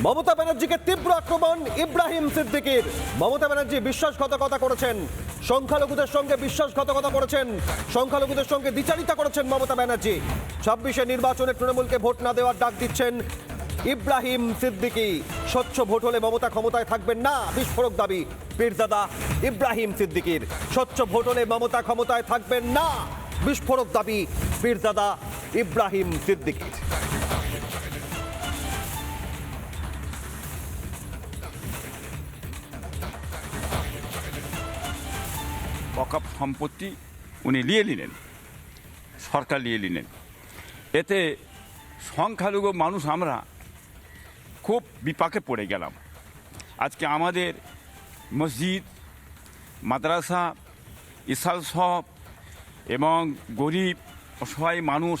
মমতা ব্যানার্জিকে তীব্র আক্রমণ, ইব্রাহিম সিদ্দিকির। মমতা ব্যানার্জি বিশ্বাসঘাতকতা করেছেন। সংখ্যালঘুদের সঙ্গে বিশ্বাসঘাতকতা করেছেন। সংখ্যালঘুদের সঙ্গে দ্বিচারিতা করেছেন মমতা ব্যানার্জি। ছাব্বিশে নির্বাচনে তৃণমূলকে ভোট না দেওয়ার ডাক দিচ্ছেন ইব্রাহিম সিদ্দিকি। স্বচ্ছ ভোট হলে মমতা ক্ষমতায় থাকবেন না, বিস্ফোরক দাবি। পীরদাদা ইব্রাহিম সিদ্দিকির। স্বচ্ছ ভোট হলে মমতা ক্ষমতায় থাকবেন না, বিস্ফোরক দাবি। পীরদাদা ইব্রাহিম সিদ্দিকির। অকাপ সম্পত্তি উনি নিয়ে নিলেন, সরকার নিয়ে নিলেন। এতে সংখ্যালঘু মানুষ আমরা খুব বিপাকে পড়ে গেলাম। আজকে আমাদের মসজিদ, মাদ্রাসা, ইসাল সব এবং গরিব, অসহায় মানুষ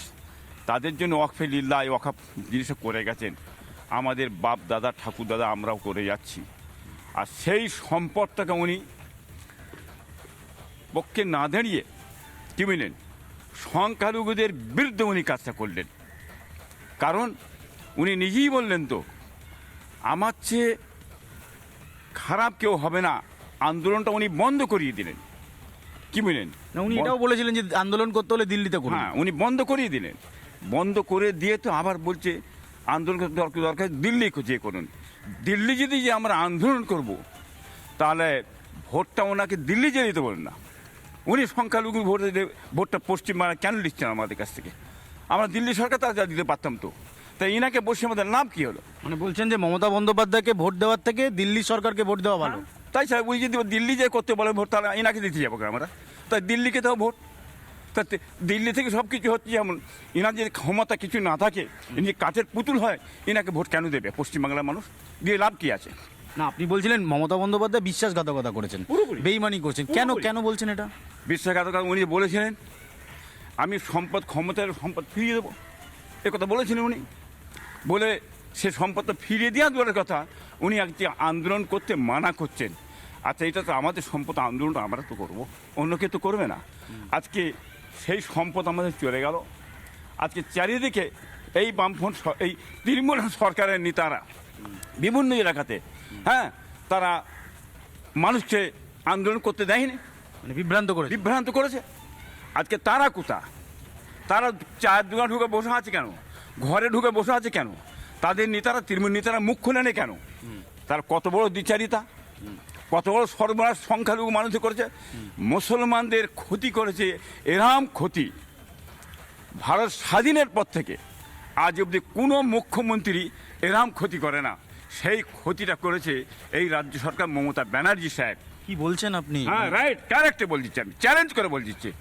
তাদের জন্য ওয়াকফে লিল্লা ওয়াকাপ জিনিসও করে গেছেন। আমাদের বাপ দাদা, ঠাকুর দাদা আমরাও করে যাচ্ছি। আর সেই সম্পদটাকে উনি পক্ষে না দাঁড়িয়ে কি বুঝলেন সংখ্যালঘুদের বিরুদ্ধে উনি কাজটা করলেন। কারণ উনি নিজেই বললেন তো আমার চেয়ে খারাপ কেউ হবে না আন্দোলনটা উনি বন্ধ করিয়ে দিলেন। কি বুঝলেন না উনি এটাও বলেছিলেন যে আন্দোলন করতে হলে দিল্লিতে করুন। হ্যাঁ উনি বন্ধ করিয়ে দিলেন। বন্ধ করে দিয়ে তো আবার বলছে আন্দোলন করতে দরকার দিল্লি যে করুন। দিল্লি যদি যে আমরা আন্দোলন করব তাহলে ভোটটা ওনাকে দিল্লি যে দিতে বলেন না। উনি সংখ্যালঘু ভোট ভোটটা পশ্চিমবাংলা কেন দিচ্ছেন আমাদের কাছ থেকে? আমরা দিল্লি সরকার তারা দিতে পারতাম তো। তাই ইনাকে বসে আমাদের লাভ কী হলো? মানে বলছেন যে মমতা বন্দ্যোপাধ্যায়কে ভোট দেওয়ার থেকে দিল্লি সরকারকে ভোট দেওয়া ভালো। তাই স্যার উনি যদি দিল্লি যে করতে বলে ভোট তাহলে এনাকে দিতে যাব আমরা? তাই দিল্লিকে দাও ভোট। তা দিল্লি থেকে সব কিছু হচ্ছে যেমন এনার যদি ক্ষমতা কিছু না থাকে ইনি কাঠের পুতুল হয় এনাকে ভোট কেন দেবে? পশ্চিমবাংলার মানুষ। দিয়ে লাভ কী আছে? না আপনি বলছিলেন মমতা বন্দ্যোপাধ্যায় বিশ্বাসঘাতকতা করেছেন। পুরোপুরি। বেইমানি করছেন। কেন পুরোপুরি। কেন বলছেন এটা? বিশ্বাসঘাতকতা উনি বলেছিলেন আমি সম্পদ ক্ষমতার সম্পদ ফিরিয়ে দেবো। এ কথা বলেছিলেন উনি। বলে সে সম্পদটা ফিরিয়ে দেওয়া দূরের কথা উনি আজকে আন্দোলন করতে মানা করছেন। আচ্ছা এটা তো আমাদের সম্পদ আন্দোলনটা আমরা তো করব। অন্য কেউ তো করবে না। আজকে সেই সম্পদ আমাদের চলে গেল। আজকে চারিদিকে এই বামফ্রন্ট স- এই তৃণমূল সরকারের নেতারা বিভিন্ন এলাকাতে। হ্যাঁ তারা মানুষকে আন্দোলন করতে দেয়নি। মানে বিভ্রান্ত করে বিভ্রান্ত করেছে। আজকে তারা কোথা? তারা চায়ের দোকান ঢুকে বসে আছে কেন? ঘরে ঢুকে বসে আছে কেন? তাদের নেতারা তৃণমূল নেতারা মুখ খুলে নেই কেন? তার কত বড় দ্বিচারিতা? কত বড় সর্বনাশ সংখ্যালঘু মানুষ করেছে? মুসলমানদের ক্ষতি করেছে এরাম ক্ষতি। ভারত স্বাধীনের পর থেকে আজ অবধি কোনো মুখ্যমন্ত্রী এরাম ক্ষতি করে না। সেই ক্ষতিটা করেছে এই রাজ্য সরকার মমতা ব্যানার্জি সাহেব। কি বলছেন আপনি? হ্যাঁ রাইট কারেক্টে বল দিচ্ছি আমি চ্যালেঞ্জ করে বল দিচ্ছি।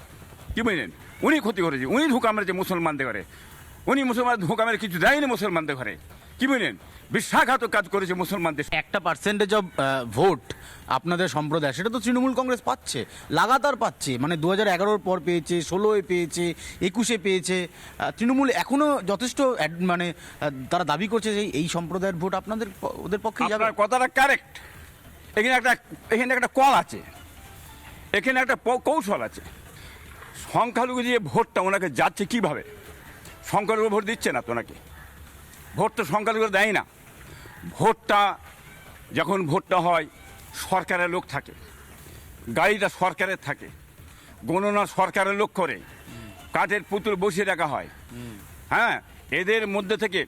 কি বুঝলেন উনি ক্ষতি করেছে উনি ধোকা মেরেছে মুসলমানদের ঘরে। উনি মুসলমান ধোকা মেরে কিছু দেয়নি মুসলমানদের ঘরে। কি বুঝলেন বিশ্বাসঘাতক কাজ করেছে মুসলমানদের একটা পার্সেন্টেজ অফ ভোট আপনাদের সম্প্রদায় সেটা তো তৃণমূল কংগ্রেস পাচ্ছে লাগাতার পাচ্ছে মানে দু হাজার এগারোর পর পেয়েছে ষোলোয় পেয়েছে একুশে পেয়েছে তৃণমূল এখনও যথেষ্ট মানে তারা দাবি করছে যে এই সম্প্রদায়ের ভোট আপনাদের ওদের পক্ষে যাবে। কথাটা কারেক্ট এখানে একটা এখানে একটা কল আছে। এখানে একটা কৌশল আছে। সংখ্যালঘু যে ভোটটা ওনাকে যাচ্ছে কীভাবে? সংখ্যালঘু ভোট দিচ্ছে না তো ওনাকে ভোট তো সংখ্যালঘু দেয় না। ভোটটা যখন ভোটটা হয়, সরকারের লোক থাকে, গাড়িটা সরকারের থাকে, গণনা সরকারের লোক করে, কাঠের পুতুল বসিয়ে রাখা হয়। হ্যাঁ এদের মধ্যে থেকে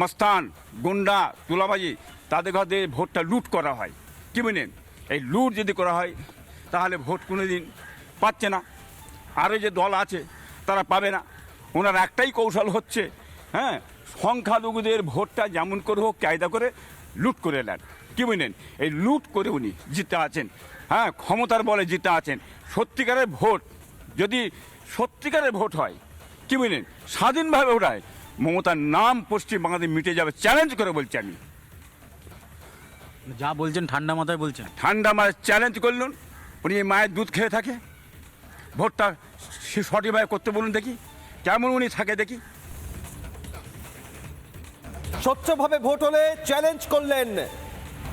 মস্তান, গুন্ডা, তুলাবাজি, তাদের ঘরে ভোটটা লুট করা হয়। কি বুঝলেন এই লুট যদি করা হয়, তাহলে ভোট কোনো দিন পাচ্ছে না। আরও যে দল আছে, তারা পাবে না। ওনার একটাই কৌশল হচ্ছে হ্যাঁ সংখ্যালঘুদের ভোটটা যেমন করে হোক কায়দা করে লুট করে নেন কি বুঝলেন এই লুট করে উনি জিতে আছেন। হ্যাঁ ক্ষমতার বলে জিতে আছেন। সত্যিকারের ভোট যদি সত্যিকারের ভোট হয় কি বুঝলেন স্বাধীনভাবে হয়। মমতার নাম পশ্চিম বাংলাতে মিটে যাবে। চ্যালেঞ্জ করে বলছি আমি। যা বলছেন ঠান্ডা মাথায় বলছেন। ঠান্ডা মায়ের চ্যালেঞ্জ করলেন। উনি মায়ের দুধ খেয়ে থাকে। ভোটটা সঠিকভাবে করতে বলুন দেখি। কেমন উনি থাকে দেখি। স্বচ্ছভাবে ভোট হলে চ্যালেঞ্জ করলেন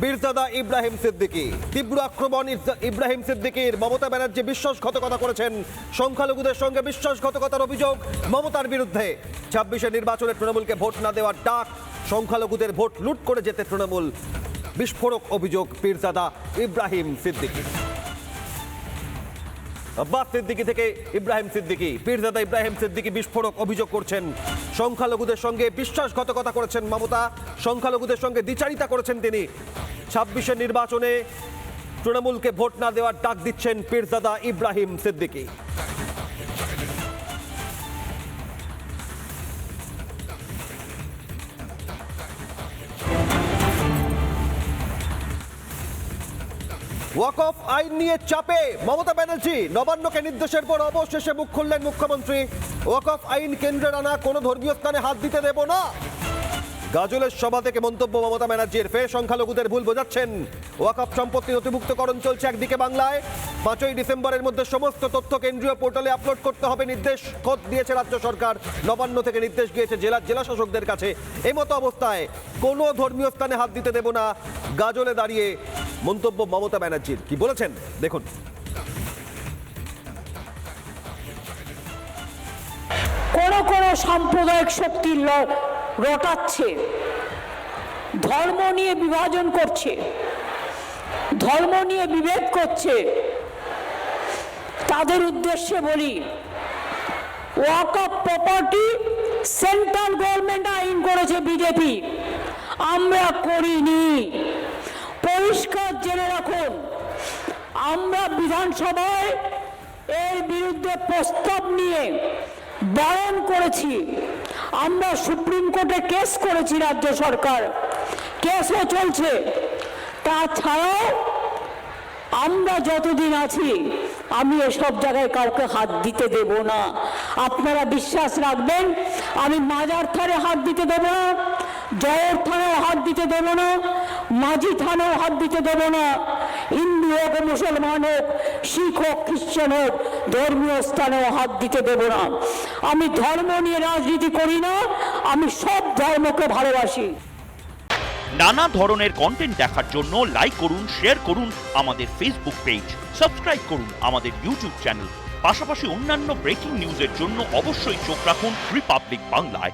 বীরজাদা ইব্রাহিম সিদ্দিকী। তীব্র আক্রমণ ইব্রাহিম সিদ্দিকীর। মমতা ব্যানার্জি বিশ্বাসঘাতকতা করেছেন। সংখ্যালঘুদের সঙ্গে বিশ্বাসঘাতকতার অভিযোগ মমতার বিরুদ্ধে। ছাব্বিশে নির্বাচনে তৃণমূলকে ভোট না দেওয়ার ডাক, সংখ্যালঘুদের ভোট লুট করে যেতে তৃণমূল। বিস্ফোরক অভিযোগ পীরজাদা ইব্রাহিম সিদ্দিকী। আব্বাস সিদ্দিকি থেকে ইব্রাহিম সিদ্দিকি। পীরজাদা ইব্রাহিম সিদ্দিকি বিস্ফোরক অভিযোগ করছেন সংখ্যালঘুদের সঙ্গে বিশ্বাসঘাতকতা করেছেন মমতা, সংখ্যালঘুদের সঙ্গে দ্বিচারিতা করেছেন তিনি। ছাব্বিশের নির্বাচনে তৃণমূলকে ভোট না দেওয়ার ডাক দিচ্ছেন পীরজাদা ইব্রাহিম সিদ্দিকি। ওয়াকফ আইন নিয়ে চাপে। মমতা ব্যানার্জি নবান্নকে নির্দেশের পর অবশেষে মুখ খুললেন মুখ্যমন্ত্রী। ওয়াকফ আইন কেন্দ্রের আনা কোনো ধর্মীয় স্থানে হাত দিতে দেব না। গাজলের সভা থেকে মন্তব্য মমতা ব্যানার্জির। ফের সংখ্যালঘুদের ভুল বোঝাচ্ছেন। ওয়াকফ সম্পত্তি নথিভুক্তকরণ চলছে একদিকে বাংলায়। পাঁচই ডিসেম্বরের মধ্যে সমস্ত তথ্য কেন্দ্রীয় পোর্টালে আপলোড করতে হবে নির্দেশ। খোদ দিয়েছে রাজ্য সরকার। নবান্ন থেকে নির্দেশ গিয়েছে জেলা জেলা শাসকদের কাছে। এই মতো অবস্থায় কোনো ধর্মীয় স্থানে হাত দিতে দেব না। গাজলে দাঁড়িয়ে মন্তব্য মমতা ব্যানার্জির। কি বলেছেন? দেখুন। কোন কোন সাম্প্রদায়িক শক্তি রটাচ্ছে। ধর্ম নিয়ে বিভাজন করছে। ধর্ম নিয়ে বিভেদ করছে। তাদের উদ্দেশ্যে বলি ওয়াক অফ প্রপার্টি সেন্ট্রাল গভর্নমেন্ট আইন করেছে বিজেপি। আমরা করিনি পরিষ্কার জেনে রাখুন আমরা বিধানসভায় এর বিরুদ্ধে প্রস্তাব নিয়ে বারণ করেছি। আমরা সুপ্রিম কোর্টে কেস করেছি রাজ্য সরকার। কেসও চলছে। তাছাড়াও আমরা যতদিন আছি, আমি এসব জায়গায় কাউকে হাত দিতে দেব না। আপনারা বিশ্বাস রাখবেন, আমি মাজার থানে হাত দিতে দেব না, জয়ের থানেও হাত দিতে দেব না, মাঝি থানেও হাত দিতে দেব না। হিন্দু হোক, মুসলমান হোক শিখ হোক খ্রিস্টান হোক ধর্মীয় স্থানেও হাত দিতে দেব না। আমি ধর্ম নিয়ে রাজনীতি করি না, আমি সব ধর্মকে ভালোবাসি। নানা ধরনের কন্টেন্ট দেখার জন্য লাইক করুন শেয়ার করুন আমাদের ফেসবুক পেজ সাবস্ক্রাইব করুন আমাদের ইউটিউব চ্যানেল পাশাপাশি অন্যান্য ব্রেকিং নিউজের জন্য অবশ্যই চোখ রাখুন রিপাবলিক বাংলায়